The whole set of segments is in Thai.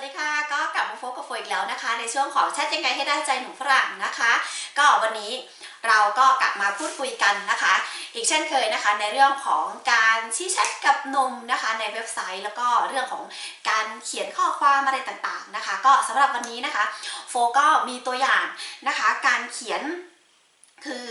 วัสดีค่ะก็กลับมาพบกับโฟอีกแล้วนะคะ ในช่วงของแชทยังไงให้ได้ใจหนุ่มฝรั่งนะคะ ก็วันนี้เราก็กลับมาพูดคุยกันนะคะ อีกเช่นเคยนะคะ ในเรื่องของการชี้แชทกับหนุ่มนะคะ ในเว็บไซต์แล้วก็เรื่องของการเขียนข้อความอะไรต่างๆนะคะ ก็สำหรับวันนี้นะคะ โฟก็มีตัวอย่างนะคะ การเขียนคือ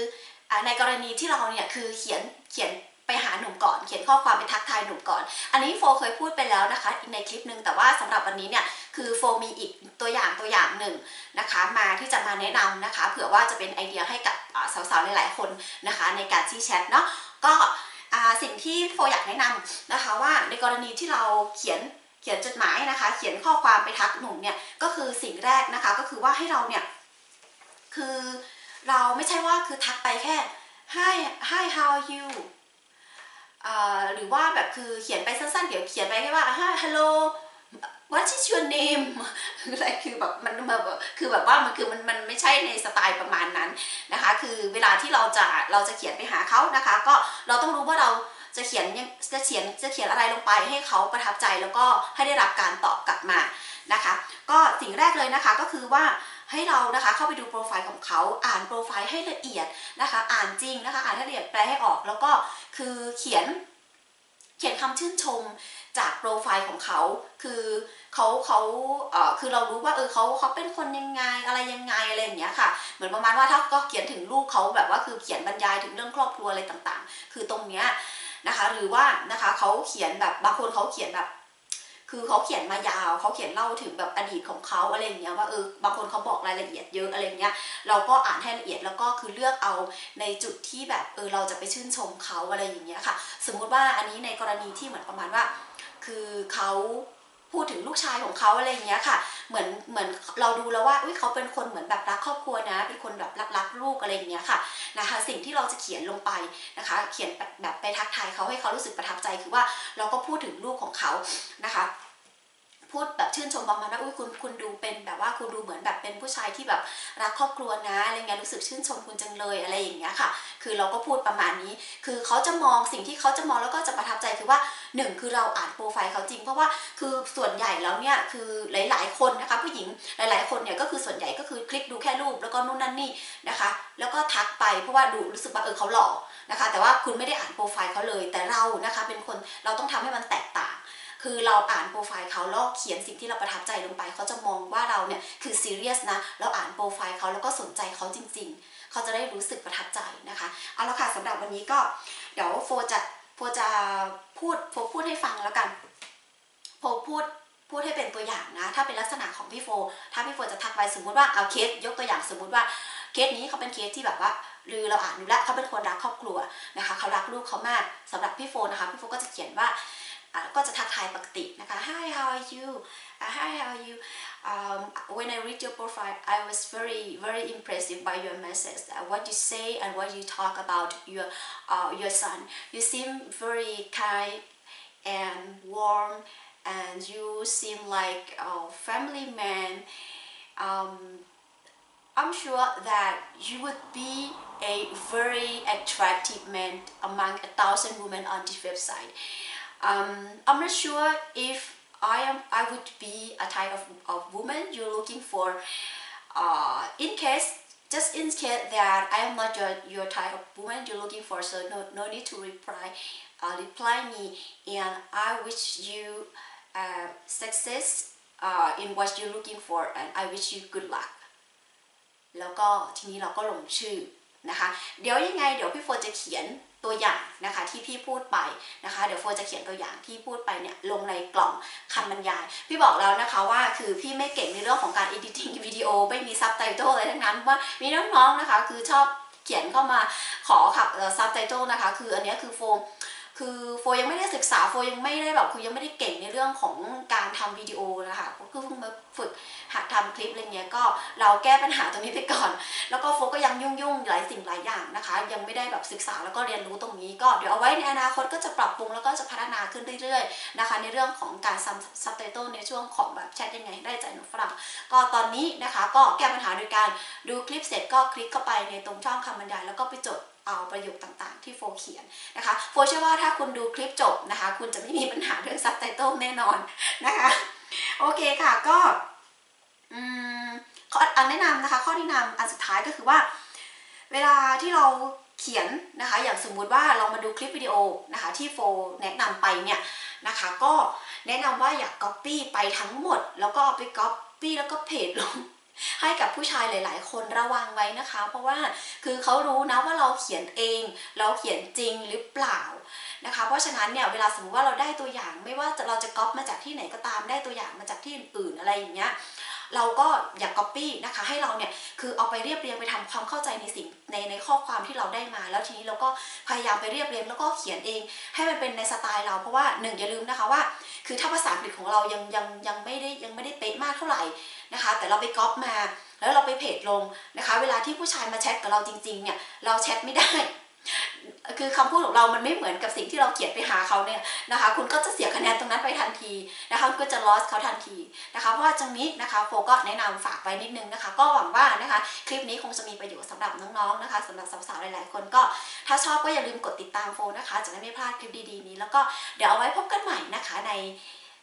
ในกรณีที่เราเนี่ยคือเขียนเขียน ไปหาหนุ่มก่อนเขียนข้อความไปทักทายหนุ่มก่อน อันนี้โฟเคยพูดไปแล้วนะคะในคลิปหนึ่งแต่ว่าสำหรับวันนี้เนี่ยคือโฟมีอีกตัวอย่างตัวอย่างหนึ่งนะคะ มาที่จะมาแนะนำนะคะ เผื่อว่าจะเป็นไอเดียให้กับสาวๆหลายๆคนนะคะ ในการที่แชทเนาะก็สิ่งที่โฟอยากแนะนำนะคะว่าในกรณีที่เราเขียนเขียนจดหมายนะคะ เขียนข้อความไปทักหนุ่มเนี่ยก็คือสิ่งแรกนะคะก็คือว่าให้เราเนี่ยคือเราไม่ใช่ว่าคือทักไปแค่ hi hi how are you หรือว่าแบบคือเขียนไปสั้นๆเดี๋ยวเขียนไปแค่ว่า hi hello what is your name อะไรคือแบบมันแบบคือแบบว่ามันคือมันมันไม่ใช่ในสไตล์ประมาณนั้นนะคะ คือเวลาที่เราจะเราจะเขียนไปหาเขานะคะ ก็เราต้องรู้ว่าเราจะเขียนจะเขียนจะเขียนอะไรลงไปให้เขาประทับใจแล้วก็ให้ได้รับการตอบกลับมานะคะ ก็สิ่งแรกเลยนะคะก็คือว่าให้เรานะคะเข้าไปดูโปรไฟล์ของเขาอ่านโปรไฟล์ให้ละเอียดนะคะ อ่านจริงนะคะ อ่านให้ละเอียดแปลให้ออกแล้วก็คือเขียน เขียนคำชื่นชมจากโปรไฟล์ของเขา คือเขาเขาเอ่อคือเรารู้ว่าเออเขาเขาเป็นคนยังไงอะไรยังไงอะไรอย่างเงี้ยค่ะ เหมือนประมาณว่าถ้าก็เขียนถึงลูกเขาแบบว่าคือเขียนบรรยายถึงเรื่องครอบครัวอะไรต่างๆ คือตรงเนี้ยนะคะ หรือว่านะคะเขาเขียนแบบบางคนเขาเขียนแบบ คือเขาเขียนมายาวเขาเขียนเล่าถึงแบบอดีตของเขาอะไรอย่างเงี้ยว่าเออบางคนเขาบอกรายละเอียดเยอะอะไรเงี้ยเราก็อ่านให้ละเอียดแล้วก็คือเลือกเอาในจุดที่แบบเออเราจะไปชื่นชมเขาอะไรอย่างเงี้ยค่ะ สมมุติว่าอันนี้ในกรณีที่เหมือนประมาณว่า คือเขา พูดถึงลูกชายของเขาอะไรอย่างเงี้ยค่ะ เหมือนเหมือนเราดูแล้วว่าอุ้ยเขาเป็นคนเหมือนแบบรักครอบครัวนะ เป็นคนแบบรักรักลูกอะไรอย่างเงี้ยค่ะนะคะ สิ่งที่เราจะเขียนลงไปนะคะ เขียนแบบแบบไปทักทายเขาให้เขารู้สึกประทับใจคือว่าเราก็พูดถึงลูกของเขานะคะ พูดแบบชื่นชมประมาณว่าอุ้ยคุณคุณดูเป็นแบบว่าคุณดูเหมือนแบบเป็นผู้ชายที่แบบรักครอบครัวนะอะไรเงี้ยรู้สึกชื่นชมคุณจังเลยอะไรอย่างเงี้ยค่ะ คือเราก็พูดประมาณนี้ คือเขาจะมองสิ่งที่เขาจะมองแล้วก็จะประทับใจคือว่าหนึ่งคือเราอ่านโปรไฟล์เขาจริง เพราะว่าคือส่วนใหญ่แล้วเนี่ยคือหลาย ๆ คนนะคะผู้หญิงหลาย ๆ คนเนี่ยก็คือส่วนใหญ่ก็คือคลิกดูแค่รูปแล้วก็นู่นนั่นนี่นะคะ แล้วก็ทักไปเพราะว่าดูรู้สึกว่าเออเขาหล่อนะคะ แต่ว่าคุณไม่ได้อ่านโปรไฟล์เขาเลย แต่เรานะคะเป็นคนเราต้องทำให้มันแตกต่าง คือเราอ่านโปรไฟล์เขาแล้วเขียนสิ่งที่เราประทับใจลงไป เขาจะมองว่าเราเนี่ยคือซีเรียสนะ เราอ่านโปรไฟล์เขาแล้วก็สนใจเขาจริง ๆ เขาจะได้รู้สึกประทับใจนะคะ เอาละค่ะสำหรับวันนี้ก็เดี๋ยวโฟจะโฟจะพูดโฟพูดให้ฟังแล้วกันโฟพูดพูดให้เป็นตัวอย่างนะ ถ้าเป็นลักษณะของพี่โฟ ถ้าพี่โฟจะทักไปสมมุติว่าเอาเคสยกตัวอย่างสมมุติว่าเคสนี้เขาเป็นเคสที่แบบว่าหรือเราอ่านดูแล้วเขาเป็นคนรักครอบครัวนะคะเขารักลูกเขามากสำหรับพี่โฟนะคะพี่โฟก็จะเขียนว่า ก็จะทักทายปกตินะคะ Hi how are you uh, Hi how are you um, when I read your profile I was very very impressed by your message uh, what you say and what you talk about your uh, your son you seem very kind and warm and you seem like a family man um, I'm sure that you would be a very attractive man among a thousand women on this website. Um, I'm not sure if I am I would be a type of, of woman you're looking for. Uh, in case just in case that I am not your, your type of woman you're looking for, so no, no need to reply uh, reply me and I wish you uh, success uh, in what you're looking for and I wish you good luck แล้วก็ทีนี้เราก็ลงชื่อ นะคะ เดี๋ยวยังไงเดี๋ยวพี่โฟจะเขียนตัวอย่างนะคะที่พี่พูดไปนะคะ เดี๋ยวโฟจะเขียนตัวอย่างที่พูดไปเนี่ยลงในกล่องคำบรรยาย พี่บอกแล้วนะคะว่าคือพี่ไม่เก่งในเรื่องของการ editing วิดีโอไม่มีซับไตเติลอะไรทั้งนั้นว่ามีน้องๆนะคะ คือชอบเขียนเข้ามาขอขับซับไตเติลนะคะ คืออันนี้คือโฟ คือโฟยังไม่ได้ศึกษาโฟยังไม่ได้แบบคือยังไม่ได้เก่งในเรื่องของการทำวิดีโอนะคะก็คือเพิ่งมาฝึกหัดทำคลิปอะไรเงี้ยก็เราแก้ปัญหาตรงนี้ไปก่อน แล้วก็โฟก็ยังยุ่งๆหลายสิ่งหลายอย่างนะคะ ยังไม่ได้แบบศึกษาแล้วก็เรียนรู้ตรงนี้ก็เดี๋ยวเอาไว้ในอนาคตก็จะปรับปรุงแล้วก็จะพัฒนาขึ้นเรื่อยๆนะคะ ในเรื่องของการซับซับไตเติลในช่วงของแบบแชทยังไงได้ใจหนุ่มฝรั่งก็ตอนนี้นะคะ ก็แก้ปัญหาโดยการดูคลิปเสร็จก็คลิกเข้าไปในตรงช่องคำบรรยายแล้วก็ไปจด เอาประโยคต่างๆ ที่โฟเขียนนะคะโฟเชื่อว่าถ้าคุณดูคลิปจบนะคะ คุณจะไม่มีปัญหาเรื่องซับไตเติลแน่นอนนะคะโอเคค่ะก็อืมข้ออันแนะนำนะคะข้อแนะนำอันสุดท้ายก็คือว่า เวลาที่เราเขียนนะคะ อย่างสมมุติว่าเรามาดูคลิปวิดีโอนะคะที่โฟแนะนำไปเนี่ยนะคะ ก็แนะนำว่าอย่า Copy ไปทั้งหมด แล้วก็เอาไป Copy แล้วก็เพจลง ให้กับผู้ชายหลาย ๆ คนระวังไว้นะคะ เพราะว่าคือเขารู้นะว่าเราเขียนเอง เราเขียนจริงหรือเปล่านะคะ เพราะฉะนั้นเนี่ยเวลาสมมติว่าเราได้ตัวอย่าง ไม่ว่าเราจะก๊อปมาจากที่ไหนก็ตามได้ตัวอย่างมาจากที่อื่นๆอะไรอย่างเงี้ย เราก็อย่า copy นะคะ ให้เราเนี่ยคือเอาไปเรียบเรียงไปทำความเข้าใจในสิ่งในในข้อความที่เราได้มา แล้วทีนี้เราก็พยายามไปเรียบเรียงแล้วก็เขียนเอง ให้มันเป็นในสไตล์เราเพราะว่าหนึ่งอย่าลืมนะคะว่า คือถ้าภาษาอังกฤษของเรายังยังยังไม่ได้ยังไม่ได้เป๊ะมากเท่าไหร่นะคะ แต่เราไปก๊อปมาแล้วเราไปเพจลงนะคะ เวลาที่ผู้ชายมาแชทกับเราจริงๆเนี่ยเราแชทไม่ได้ คือคำพูดของเรามันไม่เหมือนกับสิ่งที่เราเขียนไปหาเขาเนี่ยนะคะ คุณก็จะเสียคะแนนตรงนั้นไปทันทีนะคะก็จะ loss เขาทันทีนะคะ เพราะว่าตรงนี้นะคะโฟก็แนะนำฝากไว้นิดนึงนะคะ ก็หวังว่านะคะคลิปนี้คงจะมีประโยชน์สำหรับน้องๆนะคะสำหรับสาวๆหลายๆ คนก็ถ้าชอบก็อย่าลืมกดติดตามโฟนะคะ จะได้ไม่พลาดคลิปดีๆนี้ แล้วก็เดี๋ยวเอาไว้พบกันใหม่นะคะใน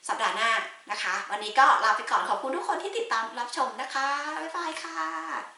สัปดาห์หน้านะคะ วันนี้ก็ลาไปก่อนขอบคุณทุกคนที่ติดตามรับชมนะคะบ๊ายบายค่ะ